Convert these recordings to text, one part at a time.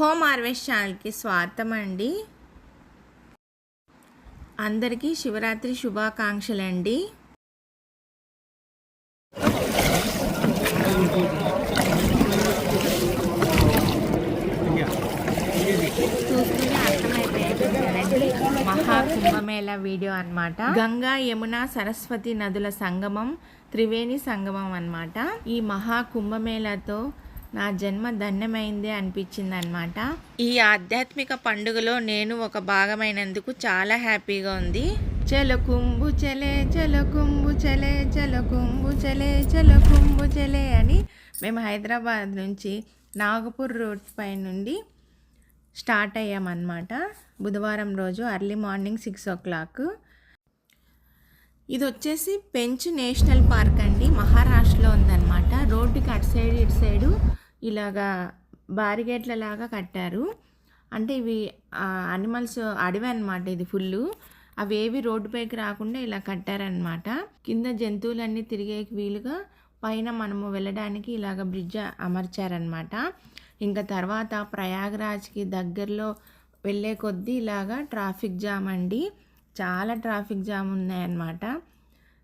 Home harvest ఛానల్కి స్వాగతం అండి. అందరికీ శివరాత్రి శుభాకాంక్షలండి చూస్తూనే మహాకుంభమేళ వీడియో అన్నమాట. గంగా యమున సరస్వతి నదుల సంగమం త్రివేణి సంగమం అన్నమాట. ఈ మహాకుంభమేళతో నా జన్మ ధన్యమైందే అనిపించింది అనమాట ఈ ఆధ్యాత్మిక పండుగలో నేను ఒక భాగమైనందుకు చాలా హ్యాపీగా ఉంది. చల కుంభు చలే చల కుంభు చలే చల కుంభు చలే చల కుంభు చలే అని మేము హైదరాబాద్ నుంచి నాగపూర్ రోడ్ పై నుండి స్టార్ట్ అయ్యామన్నమాట. బుధవారం రోజు early morning six o'clock. ఇది వచ్చేసి పెంచ్ నేషనల్ పార్క్ అండి. మహారాష్ట్రలో ఉందన్నమాట. రోడ్డుకి అటు సైడ్ ఇటు సైడు ఇలాగా బారిగేట్ల లాగా కట్టారు. అంటే ఇవి అనిమల్స్ అడవి అనమాట ఇది ఫుల్ అవి ఏవి రోడ్డుపైకి రాకుండా ఇలా కట్టారనమాట కింద జంతువులన్నీ తిరిగేకి వీలుగా పైన మనము వెళ్ళడానికి ఇలాగ బ్రిడ్జ్ అమర్చారనమాట ఇంకా తర్వాత ప్రయాగ్రాజ్కి దగ్గరలో వెళ్ళే కొద్దీ ఇలాగా ట్రాఫిక్ జామ్ అండి. చాలా ట్రాఫిక్ జామ్ ఉన్నాయన్నమాట.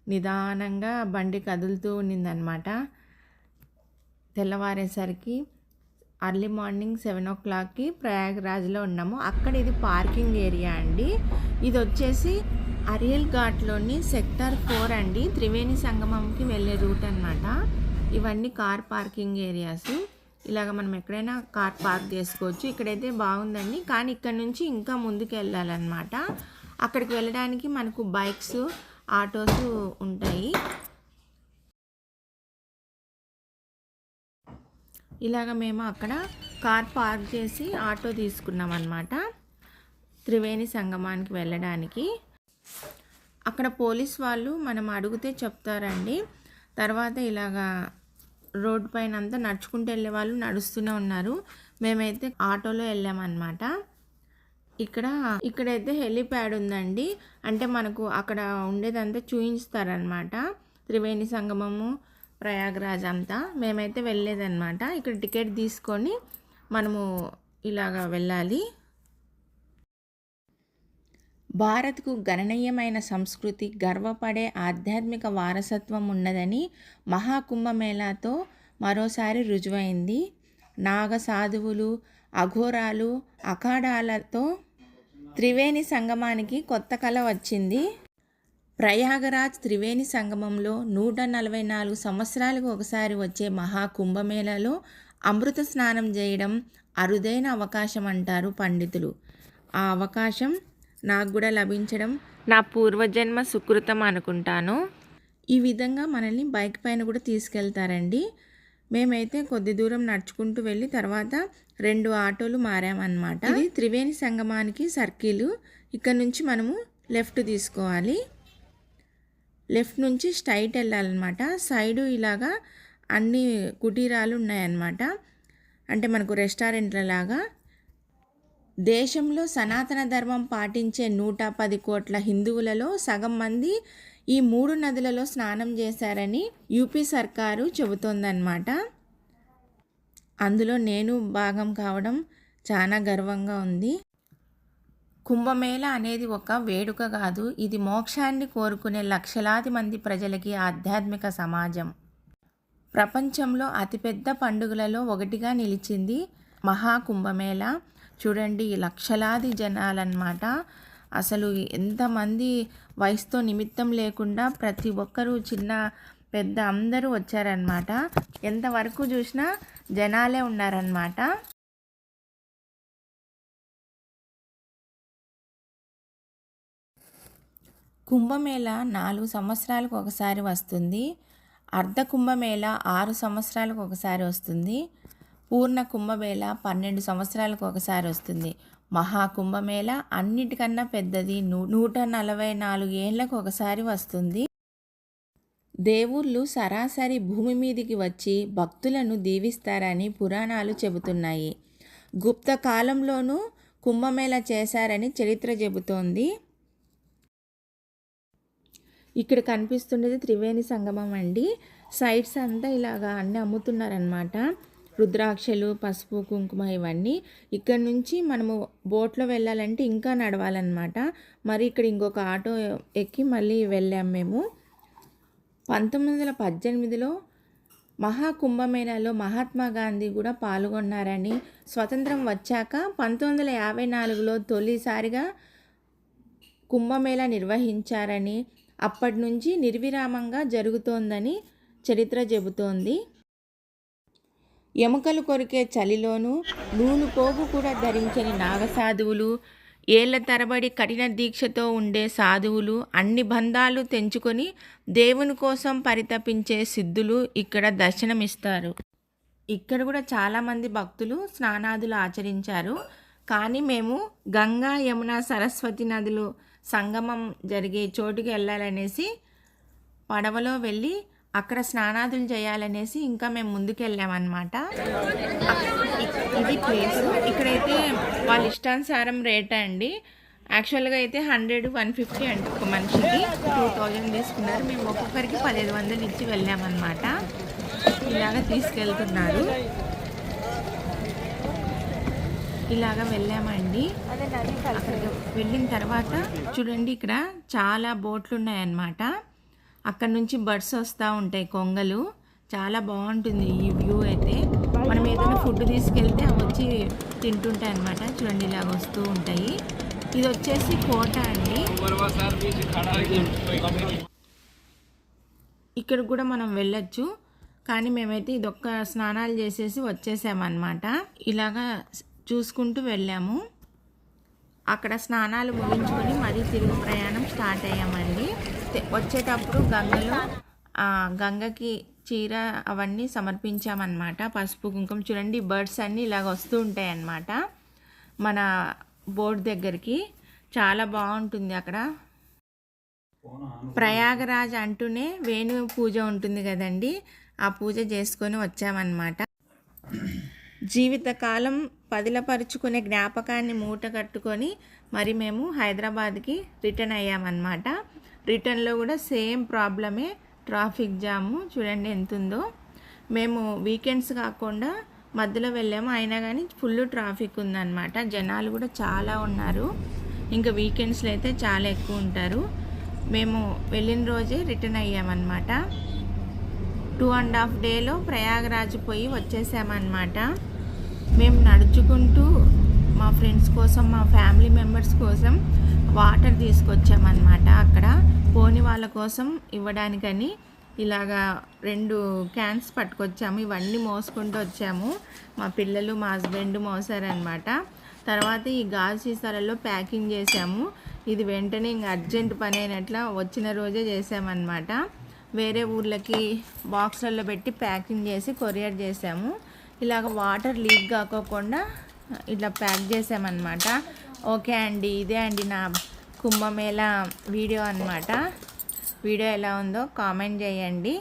నిదానంగా బండి కదులుతూ ఉన్నిందనమాట తెల్లవారేసరికి అర్లీ మార్నింగ్ సెవెన్ ఓ క్లాక్కి ప్రయాగ్రాజ్లో ఉన్నాము. అక్కడ ఇది పార్కింగ్ ఏరియా అండి. ఇది వచ్చేసి అరియల్ ఘాట్లోని సెక్టర్ ఫోర్ అండి. త్రివేణి సంగమంకి వెళ్ళే రూట్ అనమాట ఇవన్నీ కార్ పార్కింగ్ ఏరియాస్ ఇలాగ మనం ఎక్కడైనా కార్ పార్క్ చేసుకోవచ్చు. ఇక్కడైతే బాగుందండి. కానీ ఇక్కడ నుంచి ఇంకా ముందుకు వెళ్ళాలన్నమాట. అక్కడికి వెళ్ళడానికి మనకు బైక్స్ ఆటోస్ ఉంటాయి. ఇలాగ మేము అక్కడ కార్ పార్క్ చేసి ఆటో తీసుకున్నాం అనమాట త్రివేణి సంగమానికి వెళ్ళడానికి. అక్కడ పోలీస్ వాళ్ళు మనం అడిగితే చెప్తారండి. తర్వాత ఇలాగా రోడ్డు పైన అంతా నడుచుకుంటూ వెళ్ళే వాళ్ళు నడుస్తూనే ఉన్నారు. మేమైతే ఆటోలో వెళ్ళామన్నమాట. ఇక్కడ ఇక్కడైతే హెలిప్యాడ్ ఉందండి. అంటే మనకు అక్కడ ఉండేదంతా చూపించుతారనమాట త్రివేణి సంగమము ప్రయాగరాజ్ అంతా మేమైతే వెళ్ళేదన్నమాట. ఇక్కడ టికెట్ తీసుకొని మనము ఇలాగా వెళ్ళాలి. భారత్కు గణనీయమైన సంస్కృతి గర్వపడే ఆధ్యాత్మిక వారసత్వం ఉన్నదని మహాకుంభమేళాతో మరోసారి రుజువైంది. నాగ సాధువులు అఘోరాలు అఖాడాలతో త్రివేణి సంగమానికి కొత్త కళ వచ్చింది. ప్రయాగరాజ్ త్రివేణి సంగమంలో నూట నలభై నాలుగు సంవత్సరాలకు ఒకసారి వచ్చే మహాకుంభమేళలో అమృత స్నానం చేయడం అరుదైన అవకాశం అంటారు పండితులు. ఆ అవకాశం నాకు కూడా లభించడం నా పూర్వజన్మ సుకృతం అనుకుంటాను. ఈ విధంగా మనల్ని బైక్ పైన కూడా తీసుకెళ్తారండి. మేమైతే కొద్ది దూరం నడుచుకుంటూ వెళ్ళి తర్వాత రెండు ఆటోలు మారామన్నమాట. ఇది త్రివేణి సంగమానికి సర్కిల్. ఇక్కడ నుంచి మనము లెఫ్ట్ తీసుకోవాలి. లెఫ్ట్ నుంచి స్ట్రైట్ వెళ్ళాలన్నమాట. సైడు ఇలాగా అన్ని కుటీరాలు ఉన్నాయన్నమాట. అంటే మనకు రెస్టారెంట్ల లాగా దేశంలో సనాతన ధర్మం పాటించే నూట పది కోట్ల హిందువులలో సగం మంది ఈ మూడు నదులలో స్నానం చేశారని యూపీ సర్కారు చెబుతోందన్నమాట. అందులో నేను భాగం కావడం చాలా గర్వంగా ఉంది. కుంభమేళ అనేది ఒక వేడుక కాదు. ఇది మోక్షాన్ని కోరుకునే లక్షలాది మంది ప్రజలకి ఆధ్యాత్మిక సమాజం. ప్రపంచంలో అతిపెద్ద పండుగలలో ఒకటిగా నిలిచింది మహాకుంభమేళ. చూడండి లక్షలాది జనాలన్నమాట. అసలు ఎంతమంది వయసుతో నిమిత్తం లేకుండా ప్రతి ఒక్కరూ చిన్న పెద్ద అందరూ వచ్చారనమాట ఎంతవరకు చూసినా జనాలే ఉన్నారనమాట కుంభమేళ నాలుగు సంవత్సరాలకు ఒకసారి వస్తుంది. అర్ధ కుంభమేళ ఆరు సంవత్సరాలకు ఒకసారి వస్తుంది. పూర్ణ కుంభమేళ పన్నెండు సంవత్సరాలకు ఒకసారి వస్తుంది. మహాకుంభమేళ అన్నిటికన్నా పెద్దది నూ నూట నలభై నాలుగు ఏళ్ళకు ఒకసారి వస్తుంది. దేవుళ్ళు సరాసరి భూమి మీదికి వచ్చి భక్తులను దీవిస్తారని పురాణాలు చెబుతున్నాయి. గుప్త కాలంలోనూ కుంభమేళ చేశారని చరిత్ర చెబుతోంది. ఇక్కడ కనిపిస్తున్నది త్రివేణి సంగమం అండి. సైడ్స్ అంతా ఇలాగా అన్నీ అమ్ముతున్నారనమాట రుద్రాక్షలు పసుపు కుంకుమ ఇవన్నీ. ఇక్కడ నుంచి మనము బోట్లో వెళ్ళాలంటే ఇంకా నడవాలన్నమాట. మరి ఇక్కడ ఇంకొక ఆటో ఎక్కి మళ్ళీ వెళ్ళాం మేము. పంతొమ్మిది వందల పద్దెనిమిదిలో మహాకుంభమేళాలో మహాత్మా గాంధీ కూడా పాల్గొన్నారని స్వతంత్రం వచ్చాక పంతొమ్మిది వందల యాభై నాలుగులో తొలిసారిగా కుంభమేళా నిర్వహించారని అప్పటి నుంచి నిర్విరామంగా జరుగుతోందని చరిత్ర చెబుతోంది. ఎముకలు కొరికే చలిలోనూ నూలు పోగు కూడా ధరించని నాగసాధువులు ఏళ్ళ తరబడి కఠిన దీక్షతో ఉండే సాధువులు అన్ని బంధాలు తెంచుకొని దేవుని కోసం పరితపించే సిద్ధులు ఇక్కడ దర్శనమిస్తారు. ఇక్కడ కూడా చాలామంది భక్తులు స్నానాదులు ఆచరించారు. కానీ మేము గంగా యమున సరస్వతి నదులు సంగమం జరిగే చోటుకి వెళ్ళాలనేసి పడవలో వెళ్ళి అక్కడ స్నానాదులు చేయాలనేసి ఇంకా మేము ముందుకెళ్ళామన్నమాట. ఇది ప్లేస్ ఇక్కడైతే వాళ్ళ ఇష్టానుసారం రేట్ అండి. యాక్చువల్గా అయితే హండ్రెడ్ వన్ ఫిఫ్టీ అండి ఒక మనిషికి. టూ థౌజండ్ తీసుకున్నారు. మేము ఒక్కొక్కరికి పదిహేను వందలు ఇచ్చి వెళ్ళామన్నమాట. ఇలాగ తీసుకెళ్తున్నారు. ఇలాగ వెళ్ళామండి. అక్కడికి వెళ్ళిన తర్వాత చూడండి ఇక్కడ చాలా బోట్లు ఉన్నాయన్నమాట అక్కడ నుంచి బర్డ్స్ వస్తూ ఉంటాయి కొంగలు. చాలా బాగుంటుంది ఈ వ్యూ అయితే. మనం ఏదైనా ఫుడ్ తీసుకెళ్తే అవి వచ్చి తింటుంటాయి అనమాట చూడండి ఇలాగ వస్తూ ఉంటాయి. ఇది వచ్చేసి కోట అండి. ఇక్కడ కూడా మనం వెళ్ళొచ్చు. కానీ మేమైతే ఇదొక్క స్నానాలు చేసేసి వచ్చేసామన్నమాట. ఇలాగా చూసుకుంటూ వెళ్ళాము. అక్కడ స్నానాలు ముగించుకొని మరీ తిరుగు ప్రయాణం స్టార్ట్ అయ్యామండి. వచ్చేటప్పుడు గంగలో గంగకి చీర అవన్నీ సమర్పించామన్నమాట. పసుపు కుంకుమ చూడండి బర్డ్స్ అన్నీ ఇలాగ వస్తూ ఉంటాయి అన్నమాట మన బోర్డు దగ్గరికి. చాలా బాగుంటుంది అక్కడ. ప్రయాగరాజ్ అంటూనే వేణు పూజ ఉంటుంది కదండి. ఆ పూజ చేసుకొని వచ్చామన్నమాట. జీవితకాలం పదిలపరుచుకునే జ్ఞాపకాన్ని మూట కట్టుకొని మరి మేము హైదరాబాద్కి రిటర్న్ అయ్యామన్నమాట. రిటర్న్లో కూడా సేమ్ ప్రాబ్లమే ట్రాఫిక్ జాము చూడండి ఎంత ఉందో మేము వీకెండ్స్ కాకుండా మధ్యలో వెళ్ళాము అయినా కానీ ఫుల్ ట్రాఫిక్ ఉందన్నమాట. జనాలు కూడా చాలా ఉన్నారు. ఇంకా వీకెండ్స్లో అయితే చాలా ఎక్కువ ఉంటారు. మేము వెళ్ళిన రోజే రిటర్న్ అయ్యామన్నమాట. టూ అండ్ హాఫ్ డేలో ప్రయాగరాజ్ పోయి వచ్చేసామన్నమాట. మేము నడుచుకుంటూ మా ఫ్రెండ్స్ కోసం మా ఫ్యామిలీ మెంబర్స్ కోసం వాటర్ తీసుకొచ్చామన్నమాట అక్కడ. పోని వాళ్ళ కోసం ఇవ్వడానికని ఇలాగా రెండు క్యాన్స్ పట్టుకొచ్చాము. ఇవన్నీ మోసుకుంటూ వచ్చాము. మా పిల్లలు మా హస్బెండ్ మోసారనమాట తర్వాత ఈ గాజు సీసాలలో ప్యాకింగ్ చేసాము ఇది వెంటనే ఇంకా అర్జెంట్ పని అయినట్ల వచ్చిన రోజే చేసామన్నమాట వేరే ఊర్లకి బాక్స్లలో పెట్టి ప్యాకింగ్ చేసి కొరియర్ చేసాము ఇలాగ వాటర్ లీక్ కాకోకుండా ఇట్లా ప్యాక్ చేసామన్నమాట. ఓకే అండి ఇదే అండి నా కుంభమేళ వీడియో అనమాట వీడియో ఎలా ఉందో కామెంట్ చేయండి.